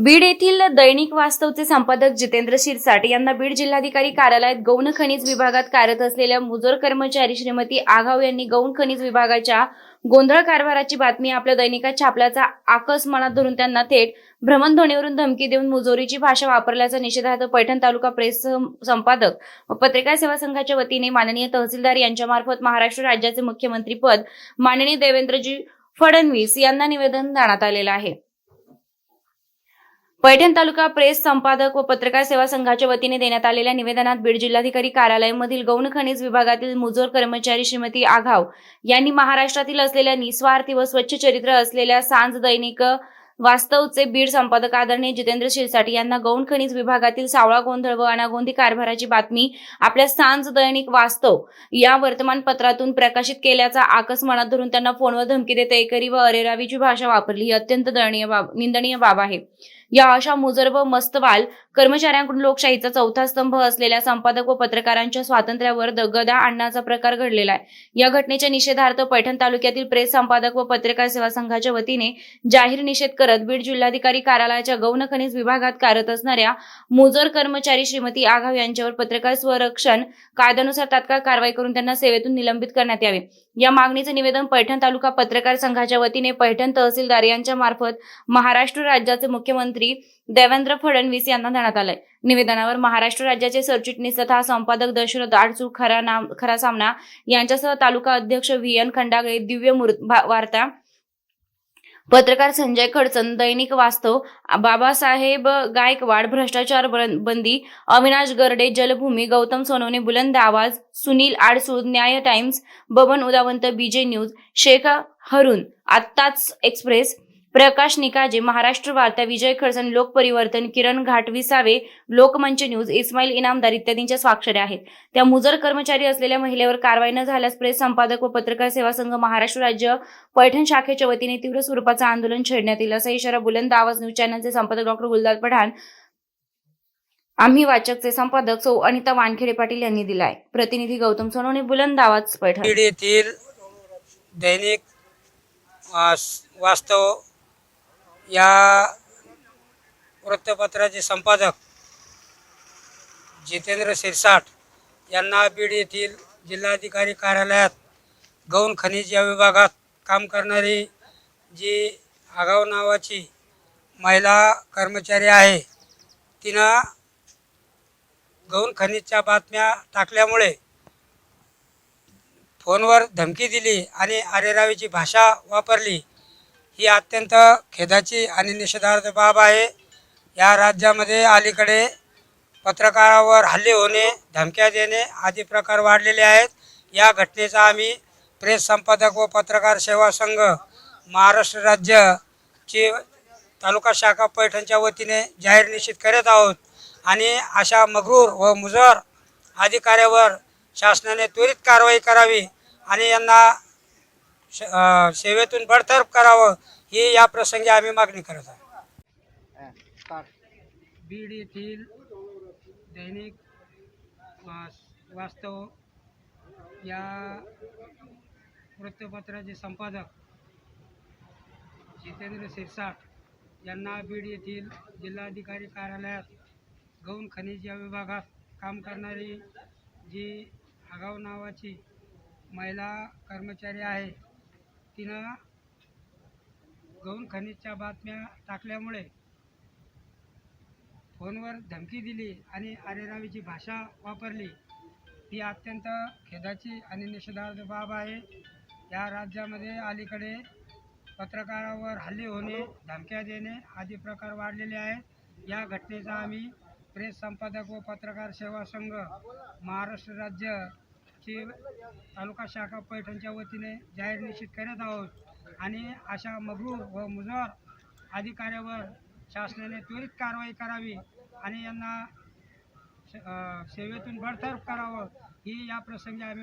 बीड येथील दैनिक वास्तवचे संपादक जितेंद्र शिरसाट यांना बीड जिल्हाधिकारी कार्यालयात गौण खनिज विभागात कार्यरत असलेल्या मुजोर कर्मचारी श्रीमती आघाव यांनी गौण खनिज विभागाच्या गोंधळ कारभाराची बातमी आपल्या दैनिकात छापल्याचा आकस मनात धरून त्यांना थेट भ्रमणध्वनीवरून धमकी देऊन मुजोरीची भाषा वापरल्याचा निषेधार्थ पैठण तालुका प्रेस संपादक व पत्रकार सेवा संघाच्या वतीने माननीय तहसीलदार यांच्यामार्फत महाराष्ट्र राज्याचे मुख्यमंत्री पद माननीय देवेंद्रजी फडणवीस यांना निवेदन देण्यात आलेलं आहे. पैठण तालुका प्रेस संपादक व पत्रकार सेवा संघाच्या वतीने देण्यात आलेल्या निवेदनात बीड जिल्हाधिकारी कार्यालयामधील गौण खनिज विभागातील मुजोर कर्मचारी श्रीमती आघाव यांनी महाराष्ट्रातील असलेल्या निस्वार्थी व स्वच्छ चरित्र असलेल्या सांज दैनिक वास्तवचे बीड संपादक आदरणीय जितेंद्र शिरसाट यांना गौण खनिज विभागातील सावळा गोंधळ व अनागोंदी कारभाराची बातमी आपल्या सांज दैनिक वास्तव या वर्तमानपत्रातून प्रकाशित केल्याचा आकस मनात धरून त्यांना फोनवर धमकी देत एकरी व अरेरावीची भाषा वापरली ही अत्यंत दयनीय बाब निंदनीय बाब आहे. या अशा मुजर व मस्तवाल कर्मचाऱ्यांकडून लोकशाहीचा चौथा स्तंभ असलेल्या संपादक व पत्रकारांच्या स्वातंत्र्यावर दगदा आणण्याचा प्रकार घडलेला आहे. या घटनेच्या निषेधार्थ पैठण तालुक्यातील प्रेस संपादक व पत्रकार सेवा संघाच्या वतीने जाहीर निषेध करत बीड जिल्हाधिकारी कार्यालयाच्या गौण खनिज विभागात कार्यरत असणाऱ्या मुजर कर्मचारी श्रीमती आघाव यांच्यावर पत्रकार स्वरक्षण कायद्यानुसार तात्काळ कारवाई करून त्यांना सेवेतून निलंबित करण्यात यावे. या मागणीचे निवेदन पैठण तालुका पत्रकार संघाच्या वतीने पैठण तहसीलदार यांच्या मार्फत महाराष्ट्र राज्याचे मुख्यमंत्री देवेंद्र फडणवीस यांना देण्यात आलंय. निवेदनावर महाराष्ट्र राज्याचे सरचिटणीस तथा संपादक दशरथ आडसू खरा नाम खरा सामना यांच्यासह तालुका अध्यक्ष व्ही एन खंडागळे दिव्य मूर्त वार्ता. पत्रकार संजय खडचन दैनिक वास्तव बाबासाहेब गायकवाड भ्रष्टाचार बंदी अविनाश गरडे जलभूमी गौतम सोनवणे बुलंद आवाज Sunil Adsul Nyay Times Baban Udawant BJ news Shaikh Haroon आत्ताच एक्सप्रेस प्रकाश निकाजे महाराष्ट्र वार्ता विजय खडसन लोकपरिवर्तन किरण घाटविसावे लोकमंच न्यूज इस्माईल इनामदार इत्यादींच्या स्वाक्षऱ्या आहेत. त्या मुजर कर्मचारी असलेल्या महिलेवर कारवाई न झाल्यास प्रेस संपादक व पत्रकार सेवा संघ महाराष्ट्र राज्य पैठण शाखेच्या वतीने तीव्र स्वरूपाचं आंदोलन छेडण्यात येईल असा इशारा बुलंद आवाज न्यूज चॅनलचे संपादक डॉक्टर गुलदार पठाण आम्ही वाचकचे संपादक सौ अनिता वानखेडे पाटील यांनी दिलाय. प्रतिनिधी गौतम सोनवणे बुलंद आवाज पैठण. येथील दैनिक वास्तव या वृत्तपत्राचे संपादक जितेंद्र शिरसाट यांना बीड येथील जिल्हाधिकारी कार्यालयात गौण खनिज या विभागात काम करणारी जी आगाव नावाची महिला कर्मचारी आहे तिनं गौण खनिजच्या बातम्या टाकल्यामुळे फोनवर धमकी दिली आणि आरेरावीची भाषा वापरली. ही अत्यंत खेदाची आणि निषेधार्थ बाब आहे. या राज्यामध्ये अलीकडे पत्रकारावर हल्ले होणे धमक्या देणे आदी प्रकार वाढलेले आहेत. या घटनेचा आम्ही प्रेस संपादक व पत्रकार सेवा संघ महाराष्ट्र राज्याची तालुका शाखा पैठणच्या वतीने जाहीर निश्चित करत आहोत. आणि अशा मगरूर व मुजर अधिकाऱ्यावर शासनाने त्वरित कारवाई करावी आणि यांना श- अ, सेवेतून बडतर्फ करावं ही या प्रसंगी आम्ही मागणी करत आहोत बीड येथील दैनिक वास- वास्तव या वृत्तपत्राचे संपादक जितेंद्र शिरसाट यांना बीड येथील जिल्हाधिकारी कार्यालयात गौण खनिज या विभागात काम करणारी जी आगाव नावाची महिला कर्मचारी आहे तिनं गौण खनिजच्या बातम्या टाकल्यामुळे फोनवर धमकी दिली आणि अरेरावीची भाषा वापरली. ही अत्यंत खेदाची आणि निषेधार्थ बाब आहे. या राज्यामध्ये अलीकडे पत्रकारावर हल्ले होणे धमक्या देणे आदी प्रकार वाढलेले आहेत. या घटनेचा आम्ही प्रेस संपादक व पत्रकार सेवा संघ महाराष्ट्र राज्याची तालुका शाखा पैठणच्या वतीने जाहीर निश्चित करत आहोत. आणि अशा मगरूर व मुजोर अधिकाऱ्यावर शासनाने त्वरित कारवाई करावी आणि यांना सेवेतून बडतर्फ करावं ही या प्रसंगी आम्ही